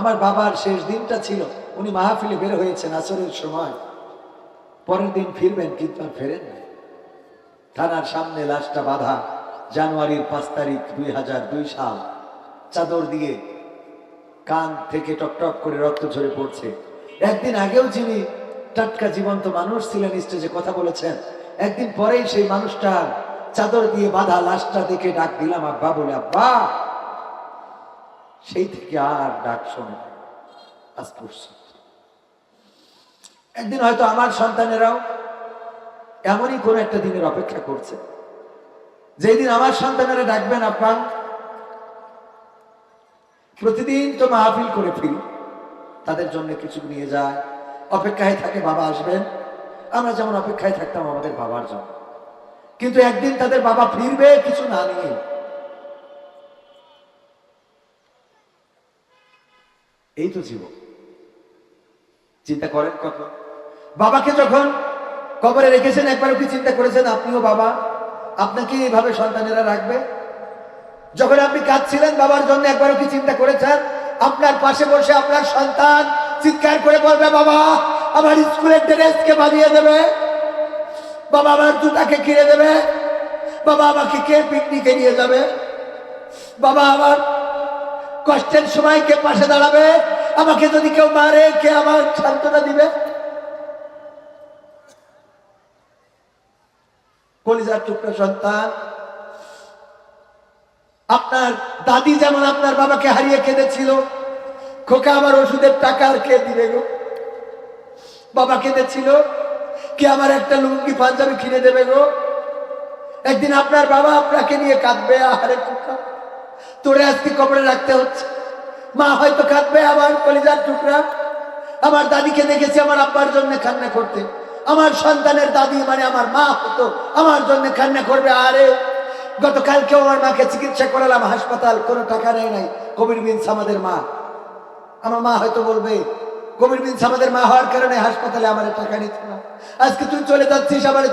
আমার বাবার শেষ দিনটা ছিল। উনি মাহফিলে বের হয়েছেন আসরের সময়। পরের দিন ফিরবেন, কিন্তু আর ফেরেন নাই। থানার সামনে লাশটা বাঁধা জানুয়ারির পাঁচ তারিখ দুই হাজার দুই সাল। চাদর দিয়ে কান থেকে টকটক করে রক্ত ঝরে পড়ছে। একদিন আগেও যিনি টাটকা জীবন্ত মানুষ ছিলেন স্টেজে কথা বলেছেন, একদিন পরেই সেই মানুষটার চাদর দিয়ে বাঁধা লাশটা দেখে ডাক দিলাম, আব্বা, বলে, আব্বা সেই থেকে আর ডাক শোনে একদিন হয়তো আমার সন্তানেরাও এমনই কোন একটা দিনের অপেক্ষা করছে। যেই দিন আমার সন্তানেরা ডাকবেন আপনার প্রতিদিন তো মাহফিল করে ফিরি। তাদের জন্য কিছু নিয়ে যায়। অপেক্ষায় থাকে বাবা আসবেন। আমরা যেমন অপেক্ষায় থাকতাম আমাদের বাবার জন্য। কিন্তু একদিন তাদের বাবা ফিরবে, কিছু না নিয়ে এই তো জীবন। চিন্তা করেন কখন বাবাকে যখন কবরে রেখেছেন, একবারও কি চিন্তা করেছেন, আপনিও বাবা আপনাকে এইভাবে সন্তানেরা রাখবে? যখন আপনি কাঁদছিলেন বাবার জন্য, একবারও কি চিন্তা করেছেন? আপনার পাশে বসে আপনার সন্তান চিৎকার করে বলবে, বাবা, আমার স্কুলের ড্রেসকে বানিয়ে দেবে। বাবা আমার জুতাকে কিনে দেবে। বাবা আমাকে কে পিকনিকে নিয়ে যাবে? বাবা আমার কষ্টের সময় কে পাশে দাঁড়াবে? আমাকে যদি কেউ মারে, কে আমার সান্ত্বনা দিবে? কলিজার টুকরা সন্তান, আপনার দাদি যেমন আপনার বাবাকে হারিয়ে কেঁদেছিল, খোকা আমার ওষুধের টাকা আর কে দিবে গো? বাবা কেঁদেছিল, কে আমার একটা লুঙ্গি, পাঞ্জাবি কিনে দেবে গো? একদিন আপনার বাবা আপনাকে নিয়ে কাঁদবে, আহারে খোকা। তোরে আজকে কবরে রাখতে হচ্ছে। মা হয়তো কাঁদবে, আমার কলিজার টুকরা। আমার দাদিকে দেখেছি, আমার আব্বার জন্য কান্না করতে। আমার সন্তানের দাদি মানে আমার মা হতো, আমার জন্য কান্না করবে। আরে গতকালকে আমার মাকে চিকিৎসা করালাম, হাসপাতাল, কোনো টাকা নেয় নাই, কবির বিনস আমাদের মা। আমার মা হয়তো বলবে, কবির বিনস আমাদের মা হওয়ার কারণে হাসপাতালে আমার টাকা নিত না। আজকে তুই চলে যাচ্ছিস, আমার